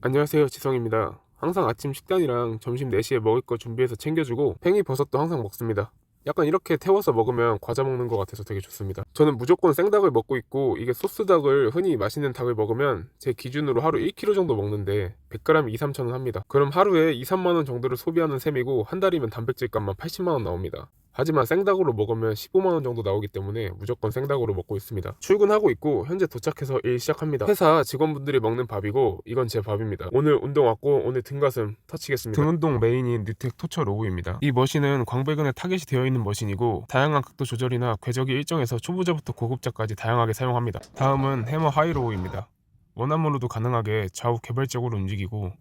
안녕하세요. 지성입니다. 항상 아침 식단이랑 점심 4시에 먹을 거 준비해서 챙겨주고 팽이버섯도 항상 먹습니다. 약간 이렇게 태워서 먹으면 과자 먹는 것 같아서 되게 좋습니다. 저는 무조건 생닭을 먹고 있고 이게 소스닭을 흔히 맛있는 닭을 먹으면 제 기준으로 하루 1kg 정도 먹는데 100g 2, 3천원 합니다. 그럼 하루에 2, 3만원 정도를 소비하는 셈이고 한 달이면 단백질 값만 80만원 나옵니다 하지만 생닭으로 먹으면 15만원 정도 나오기 때문에 무조건 생닭으로 먹고 있습니다. 출근하고 있고 현재 도착해서 일 시작합니다. 회사 직원분들이 먹는 밥이고 이건 제 밥입니다. 오늘 운동 왔고 오늘 등가슴 터치겠습니다. 등 운동 메인인 뉴텍 토처 로우입니다. 이 머신은 광배근에 타겟이 되어 있는 머신이고 다양한 각도 조절이나 궤적이 일정해서 초보자부터 고급자까지 다양하게 사용합니다. 다음은 해머 하이로우입니다. 원암으로도 가능하게 좌우 개별적으로 움직이고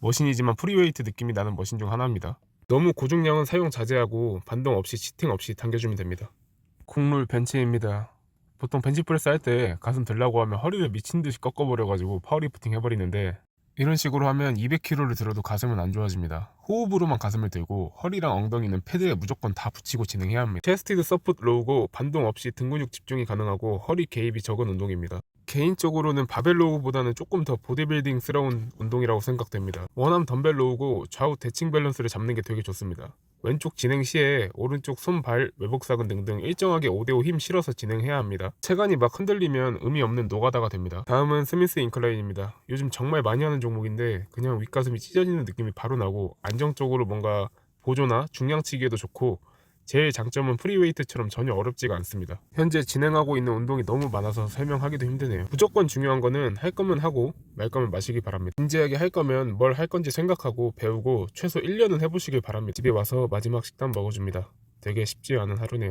머신이지만 프리웨이트 느낌이 나는 머신 중 하나입니다. 너무 고중량은 사용 자제하고 반동 없이 치팅 없이 당겨주면 됩니다. 콩룰 벤치입니다. 보통 벤치프레스 할 때 가슴 들라고 하면 허리를 미친 듯이 꺾어버려가지고 파워리프팅 해버리는데 이런 식으로 하면 200kg를 들어도 가슴은 안 좋아집니다. 호흡으로만 가슴을 들고 허리랑 엉덩이는 패드에 무조건 다 붙이고 진행해야 합니다. 체스티드 서포트 로우고 반동 없이 등 근육 집중이 가능하고 허리 개입이 적은 운동입니다. 개인적으로는 바벨 로우보다는 조금 더 보디빌딩스러운 운동이라고 생각됩니다. 원암 덤벨 로우고 좌우 대칭 밸런스를 잡는 게 되게 좋습니다. 왼쪽 진행 시에 오른쪽 손, 발, 외복사근 등등 일정하게 5대5 힘 실어서 진행해야 합니다. 체간이 막 흔들리면 의미 없는 노가다가 됩니다. 다음은 스미스 인클라인입니다. 요즘 정말 많이 하는 종목인데 그냥 윗가슴이 찢어지는 느낌이 바로 나고 안정적으로 뭔가 보조나 중량치기에도 좋고 제일 장점은 프리웨이트처럼 전혀 어렵지가 않습니다. 현재 진행하고 있는 운동이 너무 많아서 설명하기도 힘드네요. 무조건 중요한 거는 할 거면 하고 말 거면 마시기 바랍니다. 진지하게 할 거면 뭘 할 건지 생각하고 배우고 최소 1년은 해보시길 바랍니다. 집에 와서 마지막 식단 먹어줍니다. 되게 쉽지 않은 하루네요.